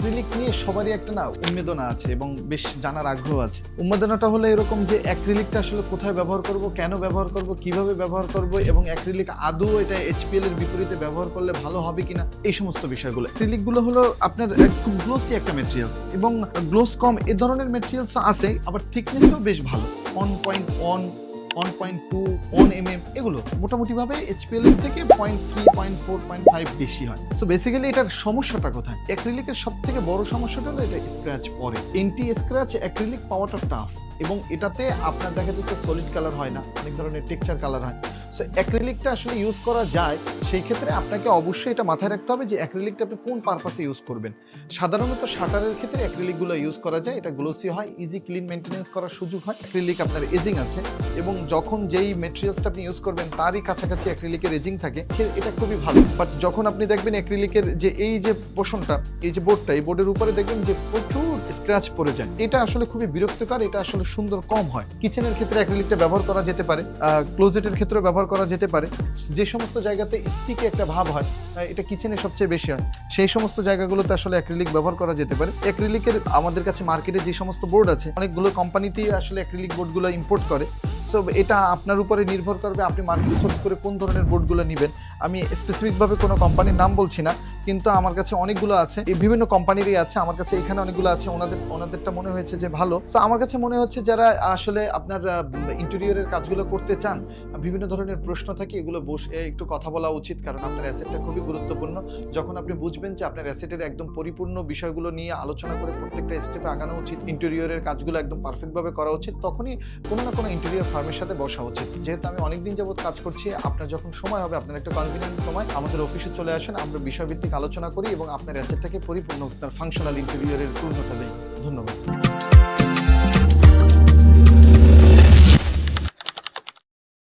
Acrylic নিয়ে সবারই একটা না উন্মেদনা আছে এবং বেশ জানার আগ্রহ আছে। উন্মেদনাটা হলো এরকম যে অ্যাক্রিলিকটা আসলে কোথায় ব্যবহার করব, কেন ব্যবহার করব, কীভাবে ব্যবহার করব এবং অ্যাক্রিলিক আদৌ এটা এইচপিএল এর বিপরীতে ব্যবহার করলে ভালো হবে কিনা, এই সমস্ত বিষয়গুলো। অ্যাক্রিলিকগুলো হলো আপনার খুব গ্লোসি একটা মেটেরিয়ালস এবং গ্লোস কম, এ ধরনের মেটেরিয়ালস আছে, আবার থিকনেসও বেশ ভালো। One point one one point two one M M এগুলো মোটামুটিভাবে এইচপিএল এর থেকে point three point four point five বেশি হয়। সো বেসিক্যালি এটার সমস্যাটা কোথায়? অ্যাক্রিলিকের সব থেকে বড় সমস্যাটা হলো এটা স্ক্র্যাচ পরে। এন্টি স্ক্র্যাচ অ্যাক্রিলিক পাওয়াটা টাফ এবং এটাতে আপনার দেখা যাচ্ছে সলিড কালার হয় না, অনেক ধরনের টেক্সচার কালার হয়। সো অ্যাক্রিলিকটা আসলে ইউজ করা যায়, সেই ক্ষেত্রে আপনাকে অবশ্যই এটা মাথায় রাখতে হবে যে অ্যাক্রিলিকটা আপনি কোন পারপাসে ইউজ করবেন। সাধারণত শাটারের ক্ষেত্রে অ্যাক্রিলিকগুলো ইউজ করা যায়, এটা গ্লোসি হয় ইজি ক্লিন মেনটেনেন্স করার সুযোগ হয় অ্যাক্রিলিক আপনার এজিং আছে এবং যখন যেই মেটেরিয়ালসটা আপনি ইউজ করবেন, তারই কাছাকাছি অ্যাক্রিলিকের এজিং থাকে এটা খুবই ভালো। বাট যখন আপনি দেখবেন অ্যাক্রিলিকের যে এই যে পোষণটা এই যে বোর্ডটা এই বোর্ডের উপরে দেখবেন যে প্রচুর স্ক্র্যাচ পড়ে যায়। এটা আসলে খুবই বিরক্তিকর, এটা আসলে সুন্দর কম হয়। কিচেনের ক্ষেত্রে অ্যাক্রিলিকটা ব্যবহার করা যেতে পারে ক্লোজেটের ক্ষেত্রেও ব্যবহার করা যেতে পারে। যে সমস্ত জায়গাতে স্টিকে একটা ভাব হয় এটা কিচেনে সবচেয়ে বেশি হয়। সেই সমস্ত জায়গাগুলোতে আসলে অ্যাক্রিলিক ব্যবহার করা যেতে পারে। অ্যাক্রিলিকের আমাদের কাছে মার্কেটে যে সমস্ত বোর্ড আছে, অনেকগুলো কোম্পানিতেই আসলে অ্যাক্রিলিক বোর্ডগুলো ইম্পোর্ট করে। সো এটা আপনার উপরে নির্ভর করবে আপনি মার্কেট সোর্স করে কোন ধরনের বোর্ডগুলো নেবেন। আমি স্পেসিফিকভাবে কোনো কোম্পানির নাম বলছি না। কিন্তু আমার কাছে অনেকগুলো আছে। বিভিন্ন কোম্পানিরই আছে, আমার কাছে এখানে অনেকগুলো আছে। ওনাদের, ওনাদেরটা মনে হয়েছে যে ভালো। তো আমার কাছে মনে হচ্ছে যারা আসলে আপনার ইন্টেরিয়রের কাজগুলো করতে চান, বিভিন্ন ধরনের প্রশ্ন থাকে, এগুলো বসে একটু কথা বলা উচিত, কারণ আপনার অ্যাসেটটা খুবই গুরুত্বপূর্ণ। যখন আপনি বুঝবেন যে আপনার অ্যাসেটের একদম পরিপূর্ণ বিষয়গুলো নিয়ে আলোচনা করে প্রত্যেকটা স্টেপে আগানো উচিত ইন্টেরিয়রের কাজগুলো একদম পারফেক্টভাবে করা উচিত, তখনই কোনো না কোনো ইন্টেরিয়র ফার্মের সাথে বসা উচিত। যেহেতু আমি অনেকদিন যাবত কাজ করছি, আপনার যখন সময় হবে, আপনার একটা কনভিনিয়েন্ট সময়, আমাদের অফিসে চলে আসেন, আমরা বিষয়ভিত্তিক আলোচনা করি এবং আপনার অ্যাসেটটাকে পরিপূর্ণ আপনার ফাংশনাল ইন্টেরিয়রের পূর্ণতা দেই। ধন্যবাদ।